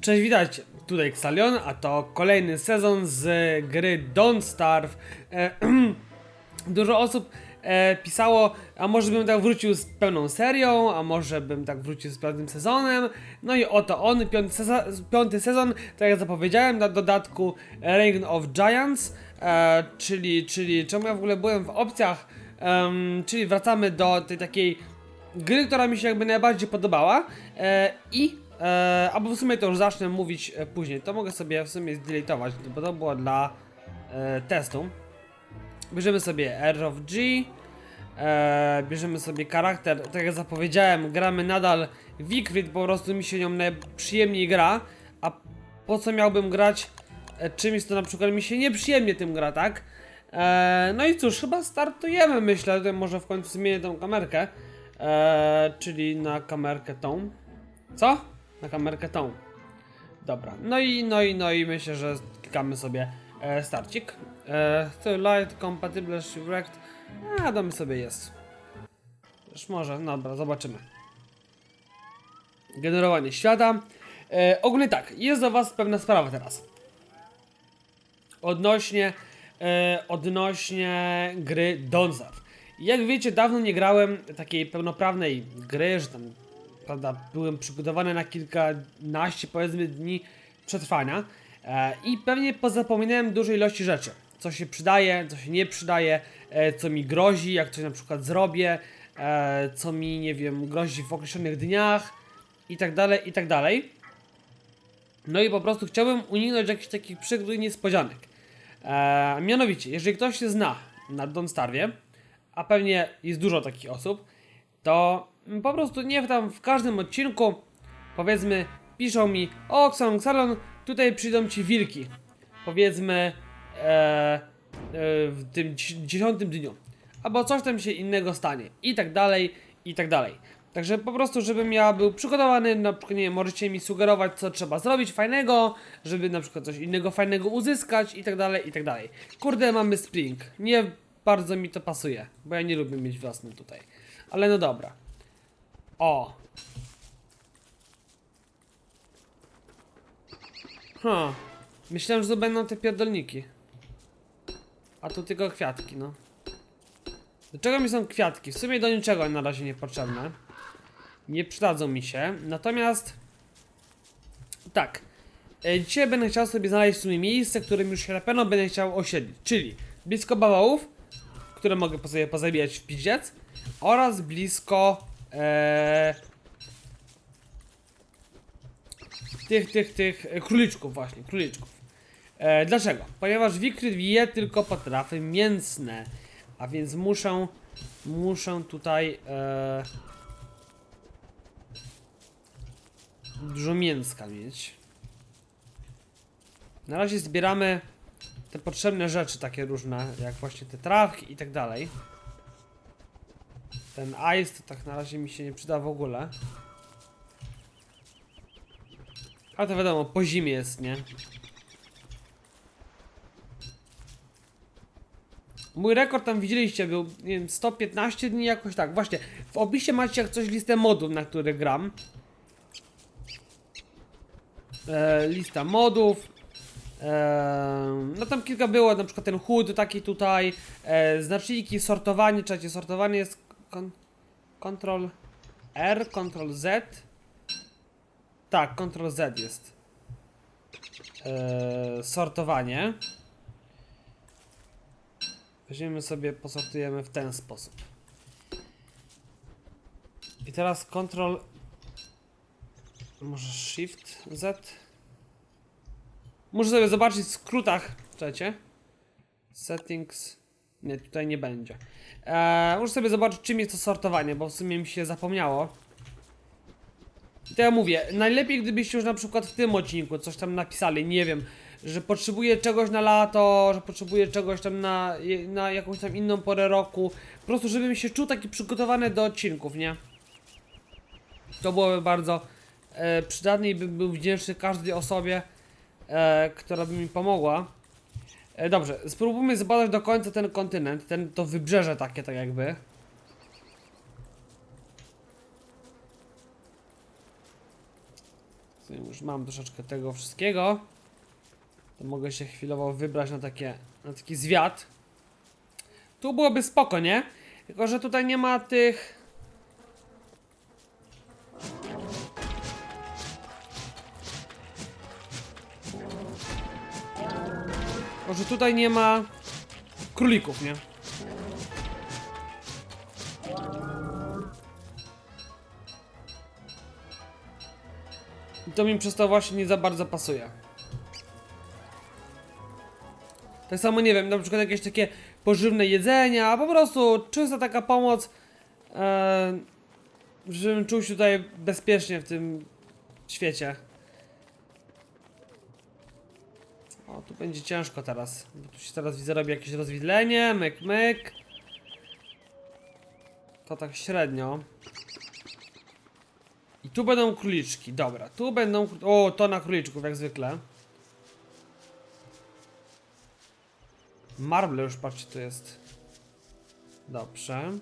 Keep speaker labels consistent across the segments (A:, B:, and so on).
A: Cześć, witajcie. Tutaj Xalion, a to kolejny sezon z gry Don't Starve. E, dużo osób e, pisało, a może bym tak wrócił z pełną serią, a może bym tak wrócił z pełnym sezonem. No i oto on, piąty, seza piąty sezon, tak jak zapowiedziałem, na dodatku Reign of Giants, e, czyli, czyli czemu ja w ogóle byłem w opcjach, em, czyli wracamy do tej takiej gry, która mi się jakby najbardziej podobała e, i e, albo w sumie to już zacznę mówić e, później, to mogę sobie w sumie zdeletować, bo to było dla e, testu. Bierzemy sobie R of G, e, bierzemy sobie charakter, tak jak zapowiedziałem, gramy nadal Wikrit, po prostu mi się nią najprzyjemniej gra, a po co miałbym grać e, czymś, to na przykład mi się nieprzyjemnie tym gra, tak? E, no i cóż, chyba startujemy, myślę, tutaj może w końcu zmienię tą kamerkę, czyli na kamerkę tą. Co? Na kamerkę tą. Dobra, no i, no i, no i myślę, że klikamy sobie e, starcik. E, to light, compatible, shipwrecked. A, damy sobie jest. Już może, dobra, zobaczymy. Generowanie świata. E, ogólnie tak, jest do was pewna sprawa teraz. Odnośnie, e, odnośnie gry Don't. Jak wiecie, dawno nie grałem takiej pełnoprawnej gry, że tam prawda, byłem przygotowany na kilkanaście, powiedzmy, dni przetrwania e, i pewnie pozapominałem dużej ilości rzeczy. Co się przydaje, co się nie przydaje, e, co mi grozi, jak coś na przykład zrobię, e, co mi, nie wiem, grozi w określonych dniach i tak dalej, i tak dalej. No i po prostu chciałbym uniknąć jakichś takich i niespodzianek. E, mianowicie, jeżeli ktoś się zna na Don't Starwie, a pewnie jest dużo takich osób, to po prostu nie tam w każdym odcinku, powiedzmy, piszą mi, o Xalon, Xalon, tutaj przyjdą ci wilki. Powiedzmy, e, e, w tym dzi- dziesiątym dniu. Albo coś tam się innego stanie. I tak dalej, i tak dalej. Także po prostu, żebym ja był przygotowany, na przykład, nie wiem, możecie mi sugerować, co trzeba zrobić fajnego, żeby na przykład coś innego fajnego uzyskać i tak dalej, i tak dalej. Kurde, mamy Spring. Nie bardzo mi to pasuje, bo ja nie lubię mieć wiosny tutaj. Ale no dobra. O. Ha. Myślałem, że to będą te pierdolniki. A tu tylko kwiatki, no. Do czego mi są kwiatki? W sumie do niczego na razie niepotrzebne. Nie przydadzą mi się. Natomiast... Tak. E, Dzisiaj będę chciał sobie znaleźć w sumie miejsce, w którym już się na pewno będę chciał osiedlić. Czyli blisko bawołów, które mogę sobie pozabijać w piździec oraz blisko e, tych, tych, tych e, króliczków właśnie, króliczków. E, dlaczego? Ponieważ wikryt je tylko potrawy mięsne, a więc muszę, muszę tutaj e, dużo mięska mieć. Na razie zbieramy te potrzebne rzeczy takie różne, jak właśnie te trawki i tak dalej. Ten ice to tak na razie mi się nie przyda w ogóle. Ale to wiadomo, po zimie jest, nie? Mój rekord tam widzieliście był, nie wiem, 115 dni jakoś tak. Właśnie, w opisie macie jak coś listę modów, na które gram. E, lista modów. E, no tam kilka było, na przykład ten chód taki tutaj, e, znaczniki, sortowanie, czekajcie, sortowanie jest kon, Ctrl R, Ctrl Z. Tak, Ctrl Z jest. E, sortowanie. Weźmiemy sobie, posortujemy w ten sposób. I teraz Ctrl może Shift Z. Muszę sobie zobaczyć w skrótach. Czekajcie. Settings. Nie, tutaj nie będzie. Eee, muszę sobie zobaczyć, czym jest to sortowanie, bo w sumie mi się zapomniało. I to ja mówię, najlepiej gdybyście już na przykład w tym odcinku coś tam napisali, nie wiem, że potrzebuję czegoś na lato, że potrzebuję czegoś tam na, na jakąś tam inną porę roku. Po prostu, żebym się czuł taki przygotowany do odcinków, nie? To byłoby bardzo e, przydatne i bym był wdzięczny każdej osobie, e, która by mi pomogła. E, dobrze, spróbujmy zbadać do końca ten kontynent, ten, to wybrzeże takie, tak jakby. już mam troszeczkę tego wszystkiego. To mogę się chwilowo wybrać na, takie, na taki zwiat. Tu byłoby spoko, nie? Tylko, że tutaj nie ma tych... Może tutaj nie ma królików, nie? I to mi przez to właśnie nie za bardzo pasuje. Tak samo nie wiem, na przykład jakieś takie pożywne jedzenia, a po prostu czysta taka pomoc, e, żebym czuł się tutaj bezpiecznie w tym świecie. O, tu będzie ciężko teraz, bo tu się teraz widzę robi jakieś rozwidlenie, myk myk. To tak średnio. I tu będą króliczki, dobra, tu będą, o, to na króliczków jak zwykle. Marble już patrzcie tu jest. Dobrze.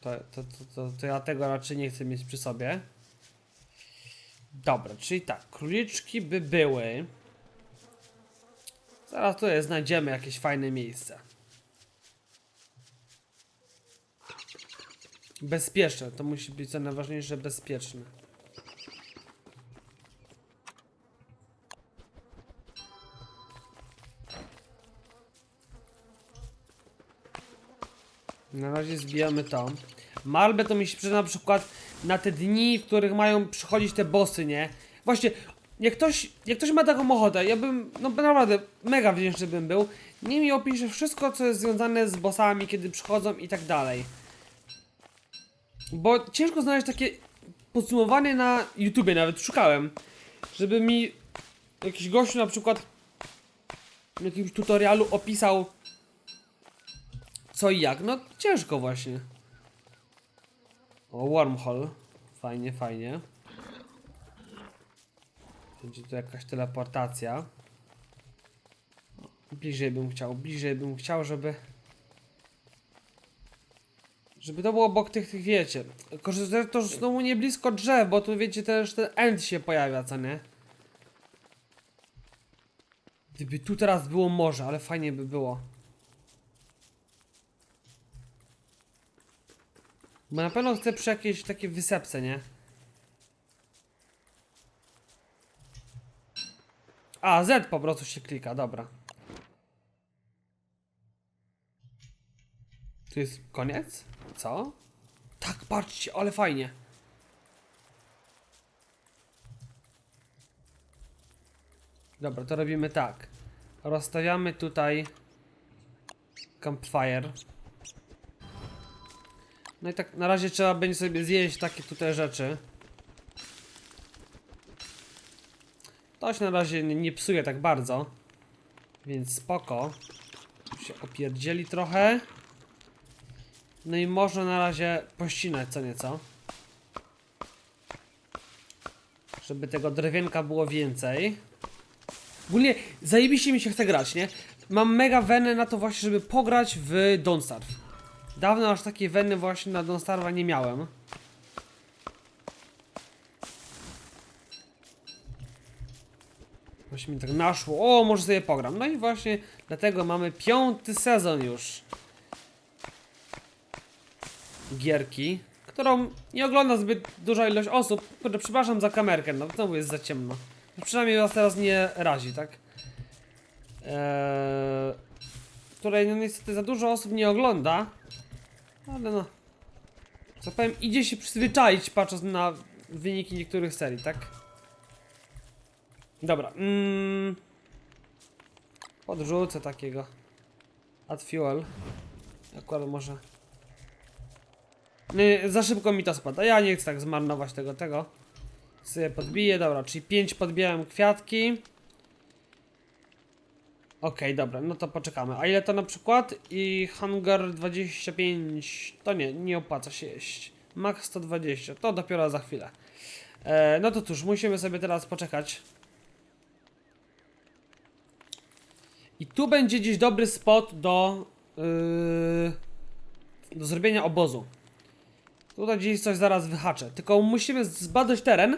A: To, to, to, to, to ja tego raczej nie chcę mieć przy sobie. Dobra, czyli tak, króliczki by były. Zaraz tutaj znajdziemy jakieś fajne miejsce. Bezpieczne, to musi być co najważniejsze, bezpieczne. Na razie zbijamy to. Malbę to mi się przyda na przykład na te dni, w których mają przychodzić te bossy, nie? Właśnie, jak ktoś, jak ktoś ma taką ochotę, ja bym, no naprawdę, mega wdzięczny bym był. Nie mi opisze wszystko, co jest związane z bossami, kiedy przychodzą i tak dalej. Bo ciężko znaleźć takie podsumowanie na YouTubie, nawet szukałem, żeby mi jakiś gościu na przykład w jakimś tutorialu opisał co i jak. No ciężko właśnie. O, wormhole. Fajnie, fajnie. Będzie tu jakaś teleportacja. Bliżej bym chciał, bliżej bym chciał, żeby... Żeby to było obok tych, tych wiecie. Że to znowu nie blisko drzew, bo tu wiecie też ten end się pojawia, co nie? Gdyby tu teraz było morze, ale fajnie by było. Bo na pewno chcę przy jakiejś takiej wysepce, nie? A, Z po prostu się klika, dobra. Tu jest koniec? Co? Tak, patrzcie, ale fajnie. Dobra, to robimy tak. Rozstawiamy tutaj campfire. No i tak na razie trzeba będzie sobie zjeść takie tutaj rzeczy. To się na razie nie, psuje tak bardzo. Więc spoko. Tu się opierdzieli trochę. No i można na razie pościnać co nieco. Żeby tego drewienka było więcej. Ogólnie zajebiście mi się chce grać, nie? Mam mega wenę na to właśnie, żeby pograć w Don't Starve. Dawno aż takiej weny właśnie na Don't Starve'a nie miałem. Właśnie mi tak naszło. O, może sobie pogram. No i właśnie dlatego mamy piąty sezon już. Gierki, którą nie ogląda zbyt duża ilość osób. Kurde, przepraszam za kamerkę, no znowu jest za ciemno. No, Przynajmniej was teraz nie razi, tak? Eee, której no niestety za dużo osób nie ogląda. Ale no. Co powiem, idzie się przyzwyczaić patrząc na wyniki niektórych serii, tak? Dobra. Mm, podrzucę takiego. Add fuel. Akurat może. Nie, za szybko mi to spada. Ja nie chcę tak zmarnować tego, tego. Sobie podbiję, dobra, czyli 5 podbijałem kwiatki. Okej, dobra, no to poczekamy. A ile to na przykład? I hunger 25. To nie, nie opłaca się jeść. Max 120, to dopiero za chwilę. E, no to cóż, musimy sobie teraz poczekać. I tu będzie gdzieś dobry spot do. Yy, do zrobienia obozu. Tutaj gdzieś coś zaraz wyhaczę. Tylko musimy zbadać teren,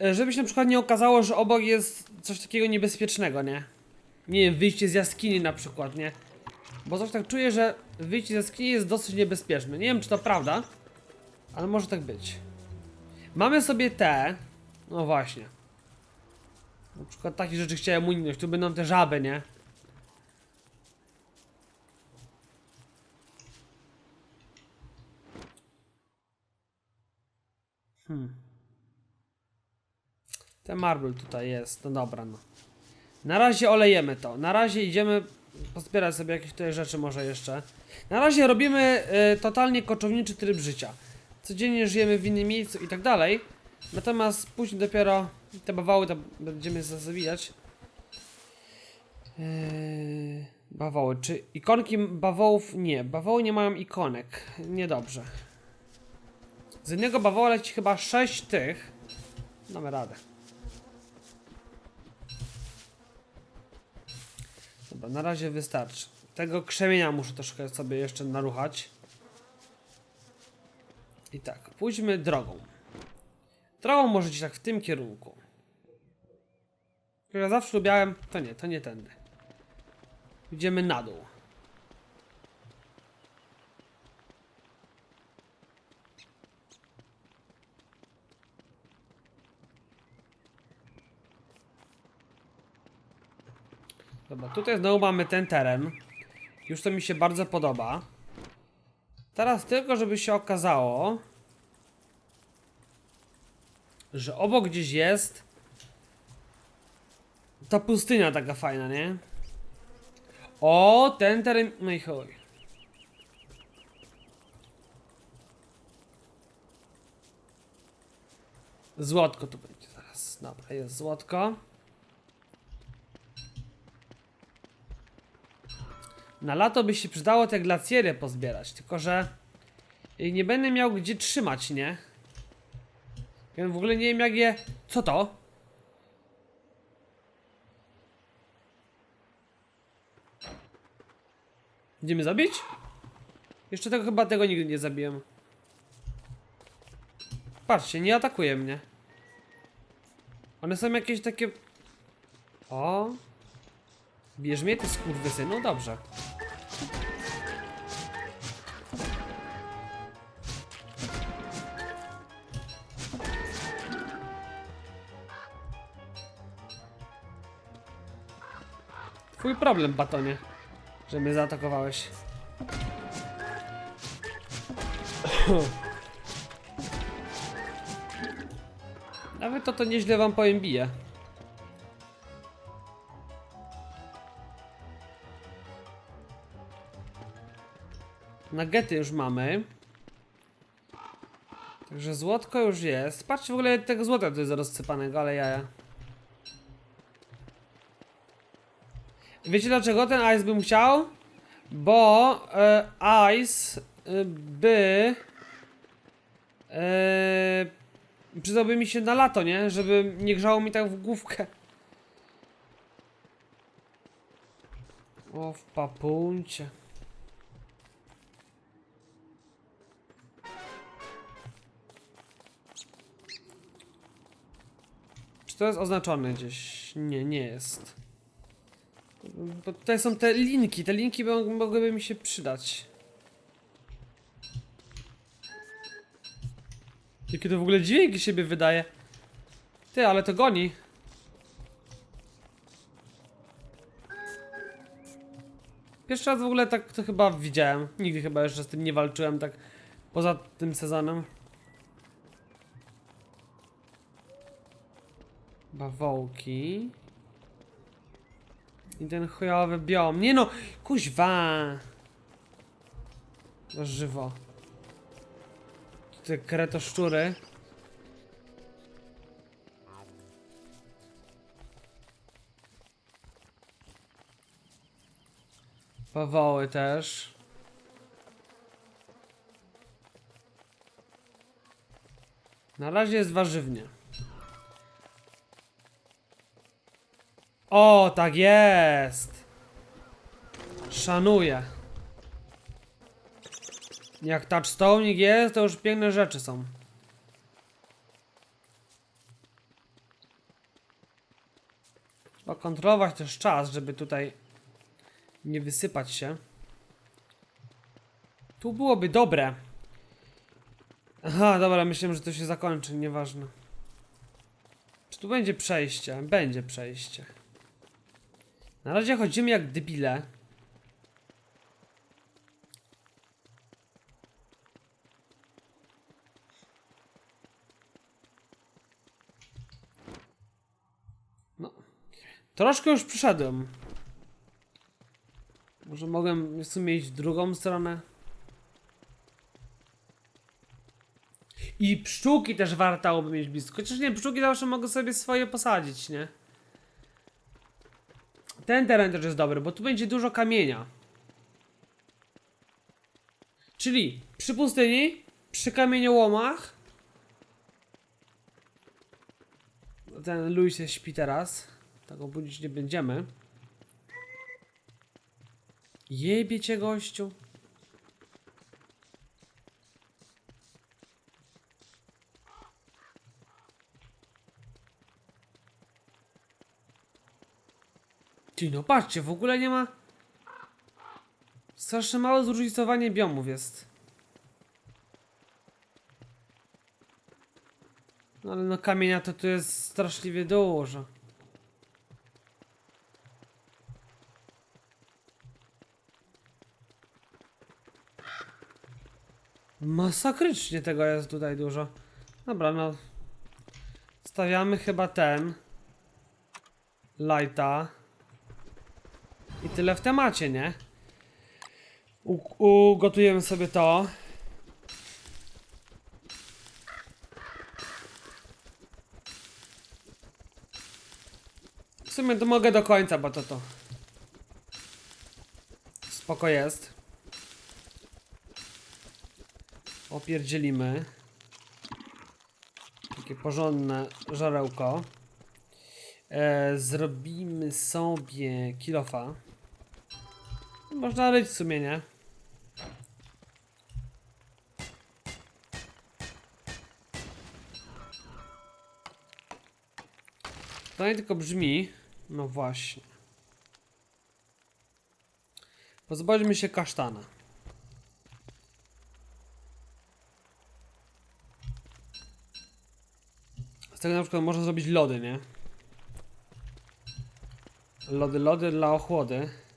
A: e, żeby się na przykład nie okazało, że obok jest coś takiego niebezpiecznego, nie? Nie wiem, wyjście z jaskini na przykład, nie? Bo coś tak czuję, że wyjście z jaskini jest dosyć niebezpieczne. Nie wiem, czy to prawda, ale może tak być. Mamy sobie te. No właśnie. Na przykład takie rzeczy chciałem uniknąć. Tu będą te żaby, nie? Hmm. Ten marble tutaj jest. No dobra, no. Na razie olejemy to. Na razie idziemy pozbierać sobie jakieś tutaj rzeczy może jeszcze. Na razie robimy y, totalnie koczowniczy tryb życia. Codziennie żyjemy w innym miejscu i tak dalej. Natomiast później dopiero te bawały to będziemy zawijać. Yy, bawoły. Czy ikonki bawołów? Nie. Bawoły nie mają ikonek. Niedobrze. Z jednego bawoła leci chyba 6 tych. Damy radę. Dobra, na razie wystarczy. Tego krzemienia muszę troszkę sobie jeszcze naruchać. I tak, pójdźmy drogą. Drogą może gdzieś tak w tym kierunku. Ja zawsze lubiałem... To nie, to nie tędy. Idziemy na dół. Dobra, tutaj znowu mamy ten teren. Już to mi się bardzo podoba. Teraz tylko, żeby się okazało, że obok gdzieś jest ta pustynia taka fajna, nie? O, ten teren... No i chuj. Złotko tu będzie zaraz. Dobra, jest złotko. Na lato by się przydało te glacjery pozbierać, tylko że nie będę miał gdzie trzymać, nie? Ja w ogóle nie wiem jak je... Co to? Idziemy zabić? Jeszcze tego chyba tego nigdy nie zabiłem. Patrzcie, nie atakuje mnie. One są jakieś takie... O. Bierz mnie, ty skurwysynu? No dobrze. Twój problem, batonie, że mnie zaatakowałeś. Nawet to to nieźle wam powiem bije. Nagety już mamy. Także złotko już jest. Patrzcie w ogóle tego złota tu jest rozsypanego, ale jaja. Wiecie dlaczego ten Ice bym chciał? Bo e, Ice e, by e, przydałby mi się na lato, nie? Żeby nie grzało mi tak w główkę. O, w papuncie. To jest oznaczone gdzieś? Nie, nie jest. Bo tutaj są te linki, te linki mo- mogłyby mi się przydać. Jakie to w ogóle dźwięki siebie wydaje. Ty, ale to goni. Pierwszy raz w ogóle tak to chyba widziałem. Nigdy chyba jeszcze z tym nie walczyłem tak poza tym sezonem. Bawołki. I ten chujowy biom. Nie no, kuźwa. To żywo. Te kretoszczury. Bawoły też. Na razie jest warzywnie. O, tak jest! Szanuję. Jak touchstone jest, to już piękne rzeczy są. Trzeba kontrolować też czas, żeby tutaj nie wysypać się. Tu byłoby dobre. Aha, dobra, myślałem, że to się zakończy, nieważne. Czy tu będzie przejście? Będzie przejście. Na razie chodzimy jak debile. No. Troszkę już przyszedłem. Może mogę w sumie iść w drugą stronę? I pszczółki też wartałoby mieć blisko. Chociaż nie, pszczółki zawsze mogę sobie swoje posadzić, nie? Ten teren też jest dobry, bo tu będzie dużo kamienia. Czyli przy pustyni, przy kamieniołomach. Ten Luis się śpi teraz. Tak obudzić nie będziemy. Jebie cię gościu. Ty no patrzcie, w ogóle nie ma... Strasznie małe zróżnicowanie biomów jest. No ale no kamienia to tu jest straszliwie dużo. Masakrycznie tego jest tutaj dużo. Dobra, no. Stawiamy chyba ten. Lighta. I tyle w temacie, nie? U ugotujemy sobie to. W sumie to mogę do końca, bo to to. Spoko jest. Opierdzielimy. Takie porządne żarełko. E, zrobimy sobie kilofa. Można ryć w sumie, nie? Pytanie tylko brzmi, no właśnie. Pozbądźmy się kasztana. Z tego na przykład można zrobić lody, nie? Lody, lody dla ochłody.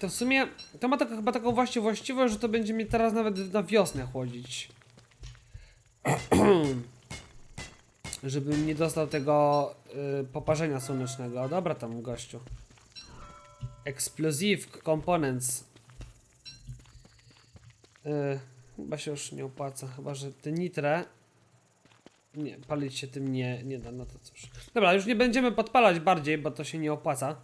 A: To w sumie, to ma tak, chyba taką właśnie właściwość, że to będzie mnie teraz nawet na wiosnę chłodzić. Żebym nie dostał tego y, poparzenia słonecznego. Dobra tam gościu. Explosive Components. Y, chyba się już nie opłaca, chyba że te nitre nie, palić się tym nie, nie da, no to cóż. Dobra, już nie będziemy podpalać bardziej, bo to się nie opłaca.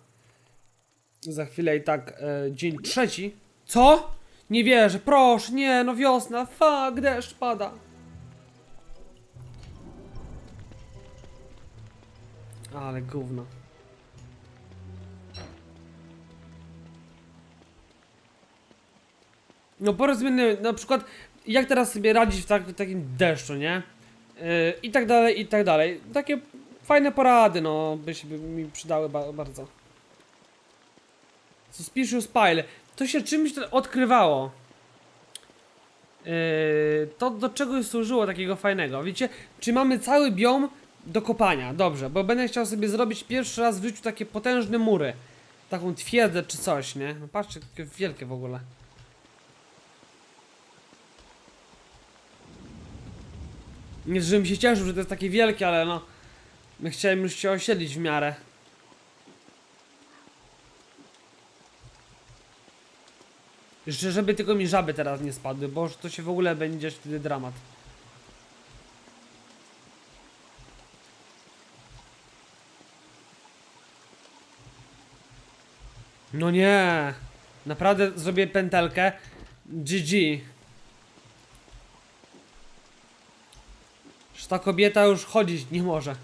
A: Za chwilę i tak e, dzień trzeci. Co? Nie wierzę, proszę, nie, no wiosna, fuck, deszcz pada. Ale gówno. No po raz zmienny, na przykład jak teraz sobie radzić w, tak, w takim deszczu, nie? Yy, I tak dalej, i tak dalej. Takie fajne porady, no, by się by mi przydały ba bardzo. Suspicious Pile. To się czymś odkrywało. Yy, to do czego służyło takiego fajnego? Wiecie, czy mamy cały biom do kopania? Dobrze, bo będę chciał sobie zrobić pierwszy raz w życiu takie potężne mury. Taką twierdzę czy coś, nie? No patrzcie, jakie wielkie w ogóle. Nie, żebym się cieszył, że to jest takie wielkie, ale no... My chciałem już się osiedlić w miarę. Jeszcze żeby tylko mi żaby teraz nie spadły, bo to się w ogóle będzie wtedy dramat. No nie. Naprawdę zrobię pętelkę. GG. Że ta kobieta już chodzić nie może.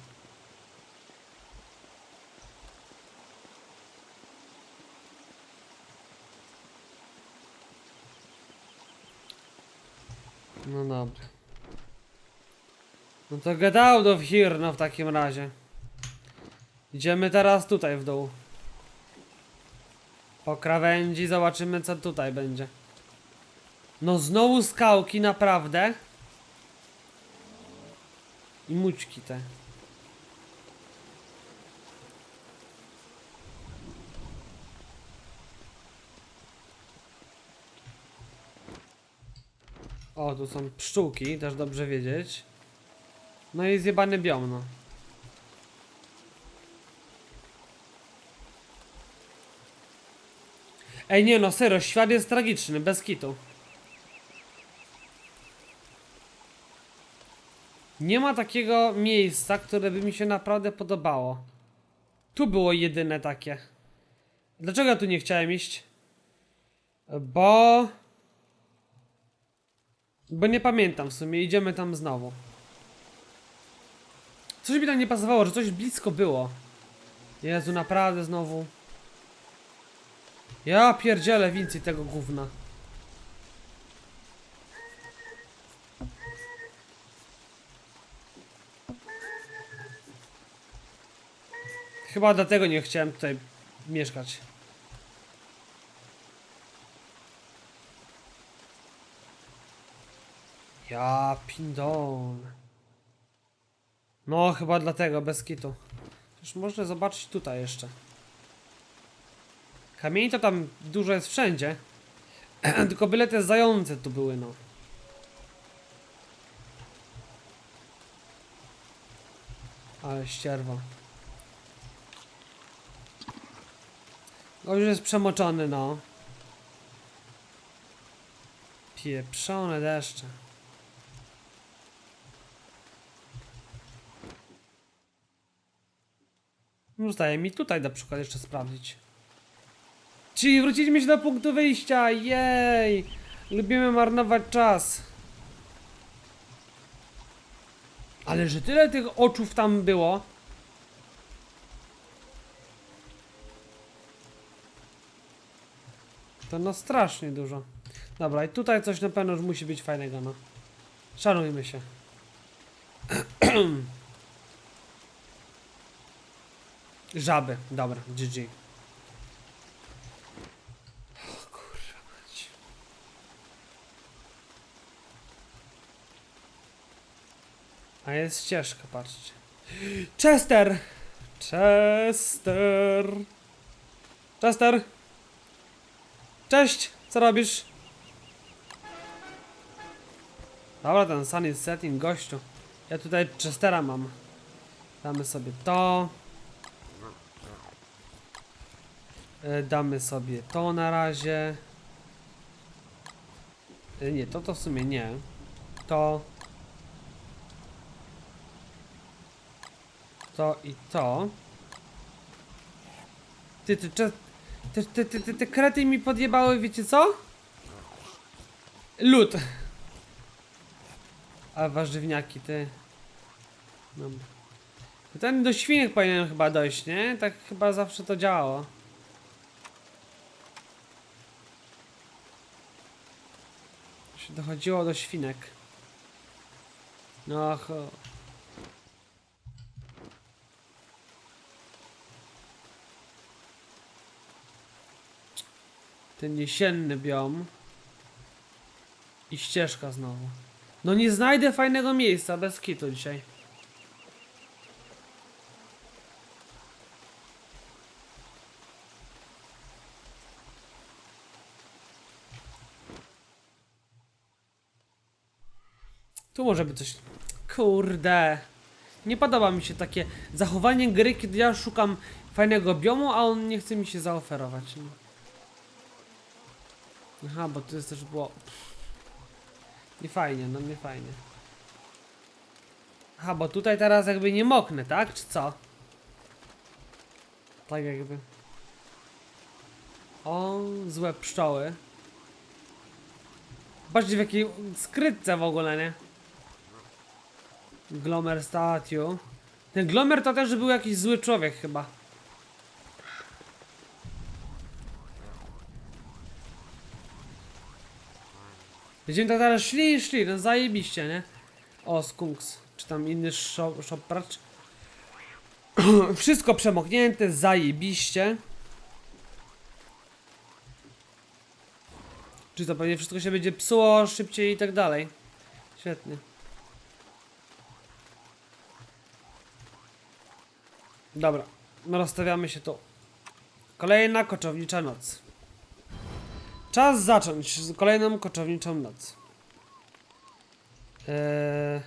A: No dobra. No to get out of here, no w takim razie. Idziemy teraz tutaj w dół. Po krawędzi zobaczymy co tutaj będzie. No znowu skałki, naprawdę. I mućki te. O, tu są pszczółki, też dobrze wiedzieć. No i zjebany biom, no. Ej, nie no, serio, świat jest tragiczny, bez kitu. Nie ma takiego miejsca, które by mi się naprawdę podobało. Tu było jedyne takie. Dlaczego ja tu nie chciałem iść? Bo... Bo nie pamiętam w sumie, idziemy tam znowu. Coś mi tam nie pasowało, że coś blisko było. Jezu, naprawdę znowu. Ja pierdzielę więcej tego gówna. Chyba dlatego nie chciałem tutaj mieszkać. Ja pindon. No, chyba dlatego, bez kitu. Już można zobaczyć tutaj jeszcze. Kamieni to tam dużo jest wszędzie. Tylko byle te zające tu były, no. Ale ścierwa. No już jest przemoczony, no. Pieprzone deszcze. Zostaje mi tutaj na przykład jeszcze sprawdzić. Czyli wróciliśmy się do punktu wyjścia, jej! Lubimy marnować czas. Ale że tyle tych oczów tam było. To no strasznie dużo. Dobra, i tutaj coś na pewno już musi być fajnego, no. Szanujmy się. Żaby, dobra, GG. O kurwa. A jest ścieżka, patrzcie. Chester! Chester! Chester! Cześć! Co robisz? Dobra, ten sun is setting, gościu. Ja tutaj Chestera mam. Damy sobie to. E, Damy sobie to na razie. E, Nie, to to w sumie nie. To. To i to. Ty, ty, ty, te, te, te, te, krety mi podjebały, wiecie co? Lód. A warzywniaki, ty. Dobra. Ten do świnek powinien chyba dojść, nie? Tak chyba zawsze to działało. Dochodziło do świnek. No, cho. Ten jesienny biom. I ścieżka znowu. No nie znajdę fajnego miejsca bez kitu dzisiaj. Tu może być coś. Kurde. Nie podoba mi się takie zachowanie gry, kiedy ja szukam fajnego biomu, a on nie chce mi się zaoferować. Aha, bo to jest też było. Nie fajnie, no nie fajnie. Aha, bo tutaj teraz jakby nie moknę, tak? Czy co? Tak jakby. O, złe pszczoły. Patrzcie w jakiej skrytce w ogóle, nie? Glomer statue. Ten Glomer to też był jakiś zły człowiek chyba. Będziemy tak teraz szli i szli, no zajebiście, nie? O, skunks. czy tam inny shop, shoppracz. Wszystko przemoknięte, zajebiście. Czy to pewnie wszystko się będzie psuło szybciej i tak dalej. Świetnie. Dobra, rozstawiamy się tu. Kolejna koczownicza noc. Czas zacząć z kolejną koczowniczą noc. Eee...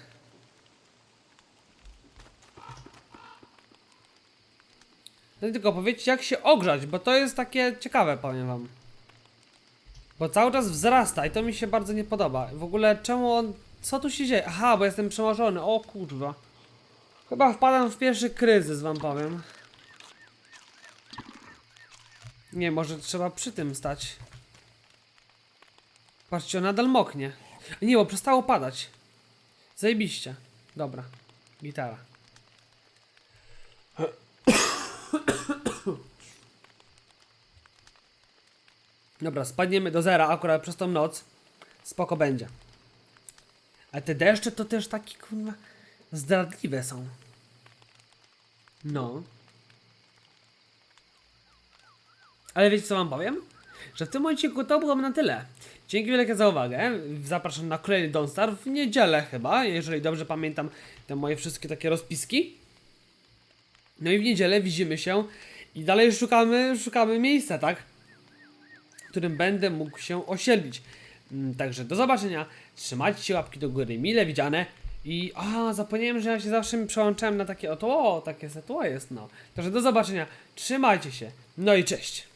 A: No tylko powiedzcie jak się ogrzać, bo to jest takie ciekawe, powiem wam. Bo cały czas wzrasta i to mi się bardzo nie podoba. W ogóle czemu on... Co tu się dzieje? Aha, bo jestem przemożony. O kurwa. Chyba wpadam w pierwszy kryzys, wam powiem. Nie, może trzeba przy tym stać. Patrzcie, on nadal moknie. Nie, bo przestało padać. Zajebiście. Dobra. Gitara. Dobra, spadniemy do zera akurat przez tą noc. Spoko będzie. A te deszcze to też takie kurwa zdradliwe są. No. Ale wiecie co wam powiem? Że w tym momencie to było na tyle. Dzięki wielkie za uwagę. Zapraszam na kolejny Don't Star w niedzielę chyba, jeżeli dobrze pamiętam te moje wszystkie takie rozpiski. No i w niedzielę widzimy się i dalej szukamy, szukamy miejsca, tak? W którym będę mógł się osiedlić. Mm, Także do zobaczenia. Trzymajcie się łapki do góry, mile widziane. I a, zapomniałem, że ja się zawsze przełączałem na takie oto, o, takie setło jest, no. Także do zobaczenia. Trzymajcie się. No i cześć.